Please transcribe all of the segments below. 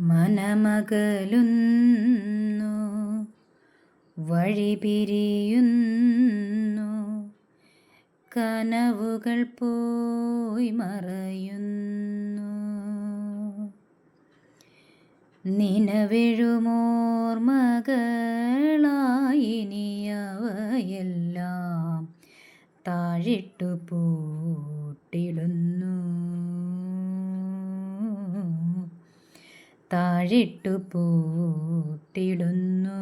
മനമകലുന്നു വഴി പിരിയുന്നു കനവുകൾ പോയി മറയുന്നു. നിലവിഴുമോർമകളായിനിയവയെല്ലാം താഴിട്ടു പൂട്ടിടുന്നു. താഴിട്ടു പൂട്ടിടുന്നു.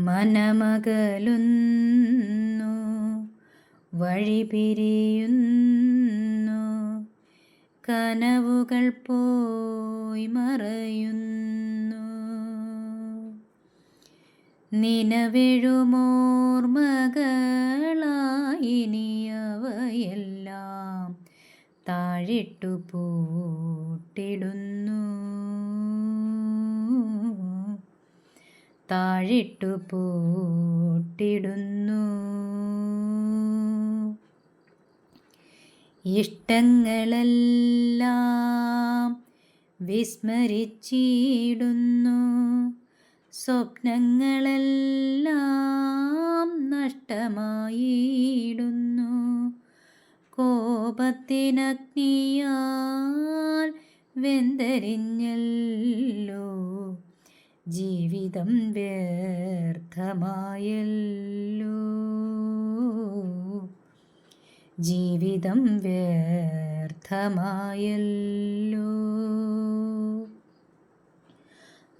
മനമകലുന്നു വഴി പിരിയുന്നു കനവുകൾ പോയി മറയുന്നു. നിനവെഴുമോർമകളായിനിയവയെല്ലാം താഴിട്ടു പൂട്ടിടുന്നു. താഴിട്ടു പൂട്ടിടുന്നു. ഇഷ്ടങ്ങളെല്ലാം വിസ്മരിച്ചിടുന്നു. സ്വപ്നങ്ങളെല്ലാം നഷ്ടമായിടുന്നു. കോപത്തിനഗ്നിയാൽ വെന്തരിഞ്ഞല്ലോ. ജീവിതം വ്യർത്ഥമായല്ലോ. ജീവിതം വ്യർത്ഥമായല്ലോ.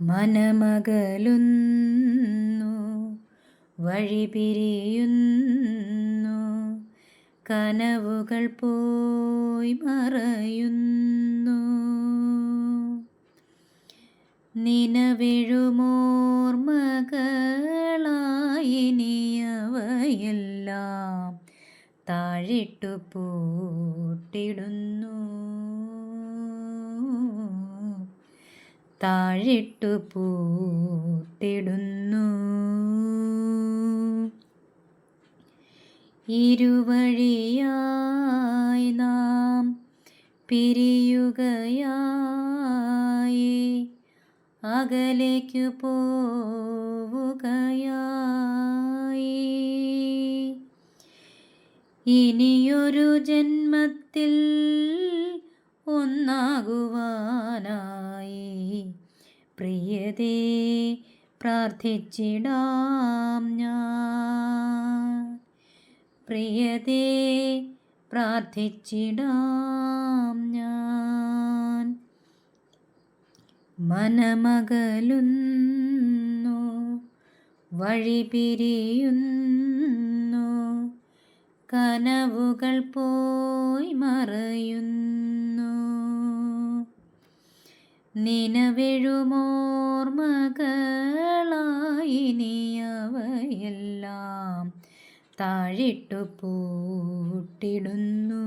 മനമകലുന്നു വഴി പിരിയുന്നു കനവുകൾ പോയി മറയുന്നു. നിലവിഴുമോർമകളായിനിയവയെല്ലാം താഴിട്ടു പൂട്ടിടുന്നു. താഴിട്ടു പൂട്ടിടുന്നു. ഇരുവഴിയായി നാം പിരിയുകയായി അകലേക്കു പോവുകയായി. ഇനിയൊരു ജന്മത്തിൽ ഒന്നാകുവാനായി പ്രിയതേ പ്രാർത്ഥിച്ചിടാം ഞാൻ. പ്രിയതേ പ്രാർത്ഥിച്ചിടാം ഞാൻ. മനമകലുന്നു വഴി പിരിയുന്നു കനവുകൾ പോയി മറയുന്നു. നിനവെഴുമോർമകളായിനിയവയെല്ലാം താഴിട്ടു പൂട്ടിടുന്നു.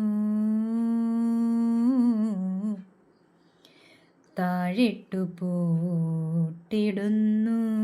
താഴിട്ടു പൂട്ടിടുന്നു.